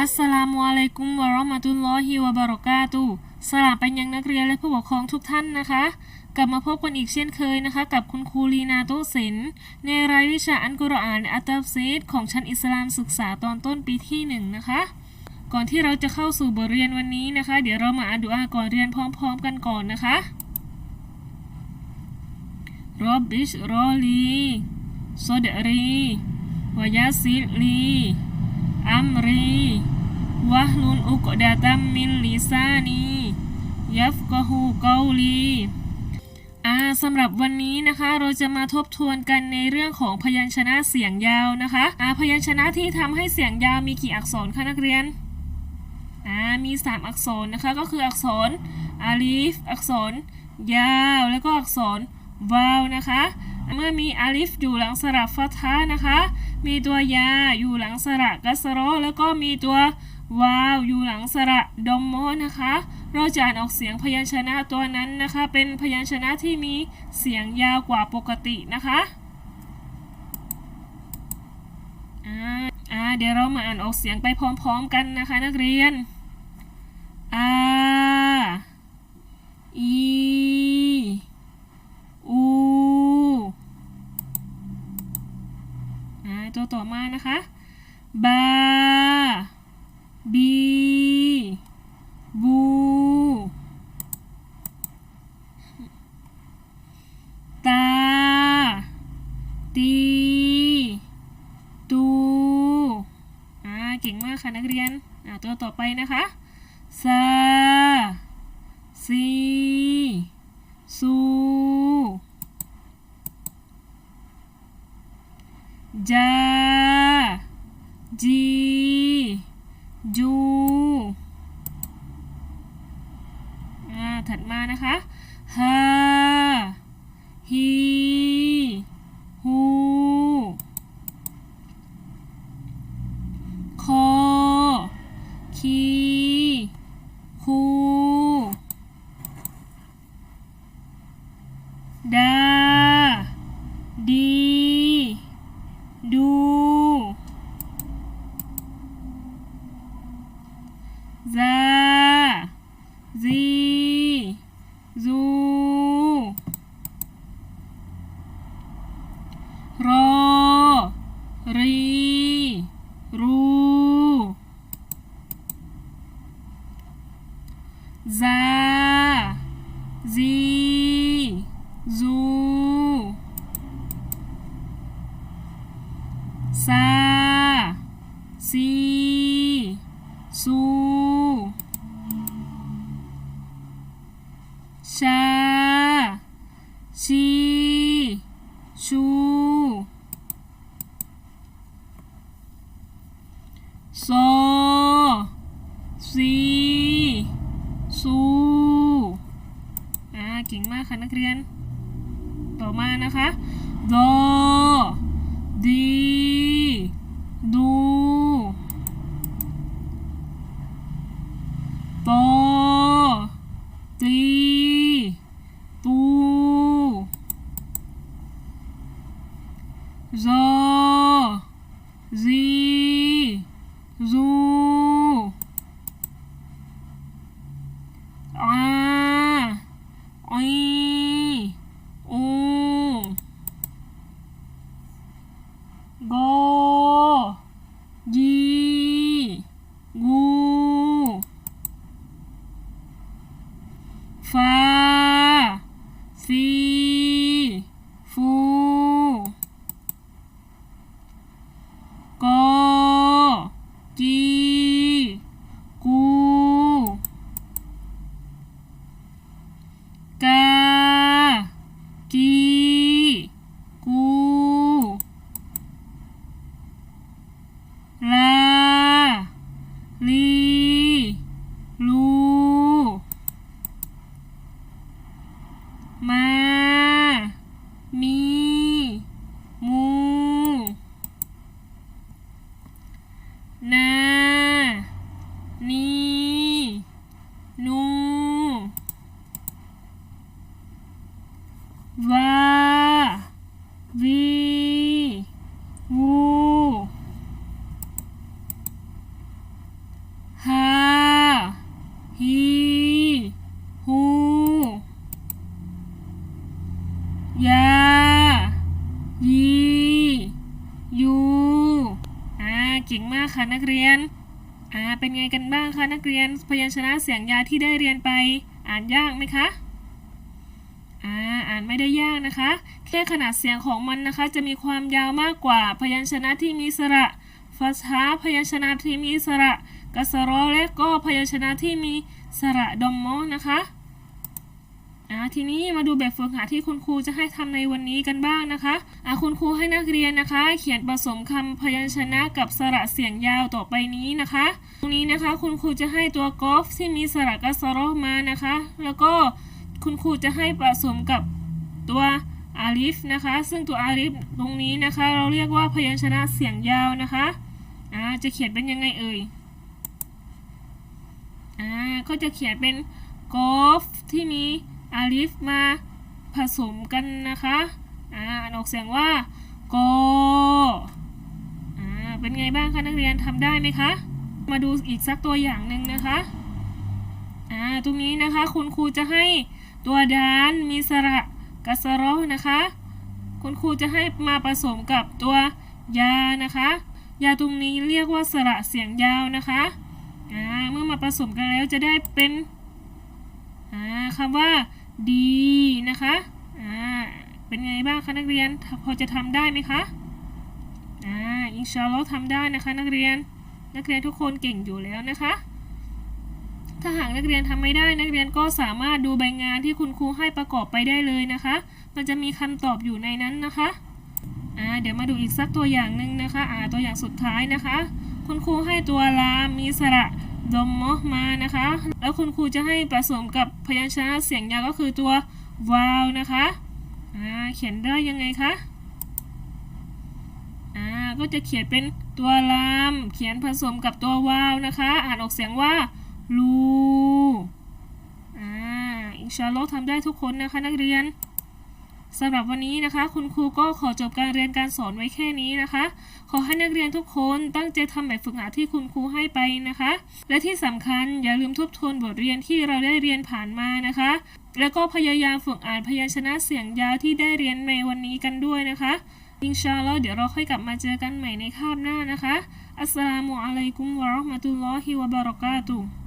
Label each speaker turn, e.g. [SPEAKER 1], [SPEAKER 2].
[SPEAKER 1] อัสสลามุอะลัยกุมวะเราะมะตุลลอฮิวะบะเราะกาตุสลามไปยังนักเรียนและผู้ปกครองทุกท่านนะคะ กลับมาพบกันอีกเช่นเคยนะคะ กับคุณครูลีนาโตเซนในรายวิชาอันกุรอานอัตตัฟซีดของชั้นอิสลามศึกษาตอนต้นปีที่หนึ่งนะคะ ก่อนที่เราจะเข้าสู่บทเรียนวันนี้นะคะ เดี๋ยวเรามาอ่านดุอาก่อนเรียนพร้อม ๆ กันก่อนนะคะรอบบิชรอลีซอดรีวายาซิลีอัมรี วะฮลุนอุกดะตัมมินลิซานียัฟกะฮูเกาลีอ่าสำหรับวันนี้นะคะเราจะมาทบทวนกันในเรื่องของพยัญชนะเสียงยาวนะคะอ่าพยัญชนะที่ทำให้เสียงยาวมีกี่อักษรคะนักเรียนอ่ามี 3 อักษรนะคะก็คืออักษรอาลีฟอักษร ยาวแล้วก็อักษรวาวนะคะเมื่อมีอาลิฟอยู่หลังสระฟัทะนะคะ มีตัวยาอยู่หลังสระกัสโรแล้วก็มีตัว วาวอยู่หลังสระดอมโมนะคะ เราจะอ่านออกเสียงพยัญชนะตัวนั้นนะคะ เป็นพยัญชนะที่มีเสียงยาวกว่าปกตินะคะอ่าอ่าเดี๋ยวเรามาอ่านออกเสียงไปพร้อมๆกันนะคะ นักเรียนอาอีอูอ่าตัวต่อมานะคะบา บีบูตา ตี ตูอ่าเก่งมากค่ะนักเรียน อ่าตัวต่อไปนะคะซาซีซูจาจี อ่า ถัดมานะคะ ฮา ฮี ฮู คอ คี คู ดา ดี ดู ซา ซี ซู รอ รี รู ซา ซี ซู ซาซีซูชา ชี ชู โซซีซูอ่าเก่งมากค่ะนักเรียน ต่อมานะคะโดดี ดู โต ตี ตู โซ วาวีวูฮาฮีฮูยายียูอ่าเก่งมากค่ะนักเรียนอ่าเป็นไงกันบ้างคะนักเรียนพยัญชนะเสียงยาที่ได้เรียนไป อ่านยากไหมคะานไม่ได้ยากนะคะ แค่ขนาดเสียงของมันนะคะ จะมีความยาวมากกว่า พยัญชนะที่มีสระฟัสฮาพยัญชนะที่มีสระกัสรอและก็พยัญชนะที่มีสระดอมมอนะคะอ่าทีนี้มาดูแบบฝึกหัดที่คุณครูจะให้ทำในวันนี้กันบ้างนะคะอ่าคุณครูให้นักเรียนนะคะ เขียนผสมคำพยัญชนะกับสระเสียงยาวต่อไปนี้นะคะ ตรงนี้นะคะคุณครูจะให้ตัวกอฟที่มีสระกัสรอมานะคะ แล้วก็คุณครูจะให้ผสมกับ ตัวอาลิฟนะคะ ซึ่งตัวอาลิฟตรงนี้นะคะ เราเรียกว่าพยัญชนะเสียงยาวนะคะอ่าจะเขียนเป็นยังไงเอ่ยอ่าก็จะเขียนเป็นกอฟที่มีอาลิฟมาผสมกันนะคะอ่าอ่านออกเสียงว่ากออ่าเป็นไงบ้างคะนักเรียนทำได้ไหมคะ มาดูอีกสักตัวอย่างหนึ่งนะคะอ่าตรงนี้นะคะคุณครูจะให้ตัวดานมีสระ กัสรอนะคะ คุณครูจะให้มาผสมกับตัวยานะคะ ยาตรงนี้เรียกว่าสระเสียงยาวนะคะเมื่อมาผสมกันแล้วจะได้เป็นอ่าคำว่าดีนะคะเป็นไงบ้างคะนักเรียน พอจะทำได้ไหมคะอ่าอินชาอัลลอฮ์ทำได้นะคะ นักเรียน นักเรียนทุกคนเก่งอยู่แล้วนะคะ ถ้าหากนักเรียนทำไม่ได้ นักเรียนก็สามารถดูใบงานที่คุณครูให้ประกอบไปได้เลยนะคะ มันจะมีคำตอบอยู่ในนั้นนะคะอ่าเดี๋ยวมาดูอีกสักตัวอย่างหนึ่งนะคะอ่าตัวอย่างสุดท้ายนะคะ คุณครูให้ตัวลามมีสระดมมอมานะคะ แล้วคุณครูจะให้ผสมกับพยัญชนะเสียงยาวก็คือตัววาวนะคะอ่าเขียนได้ยังไงคะอ่าก็จะเขียนเป็นตัวลาม เขียนผสมกับตัววาวนะคะ อ่านออกเสียงว่า ลูอ่าอินชาอัลลอฮ์ทำได้ทุกคนนะคะนักเรียนสำหรับวันนี้นะคะ คุณครูก็ขอจบการเรียนการสอนไว้แค่นี้นะคะ ขอให้นักเรียนทุกคนตั้งใจทำแบบฝึกหัดที่คุณครูให้ไปนะคะ และที่สำคัญอย่าลืมทบทวนบทเรียนที่เราได้เรียนผ่านมานะคะ แล้วก็พยายามฝึกอ่านพยัญชนะเสียงยาวที่ได้เรียนในวันนี้กันด้วยนะคะอินชาอัลลอฮ์เดี๋ยวเราค่อยกลับมาเจอกันใหม่ในคาบหน้านะคะ อัสสลามุอะลัยกุมวะเราะห์มะตุลลอฮิวะบะเราะกาตุฮ์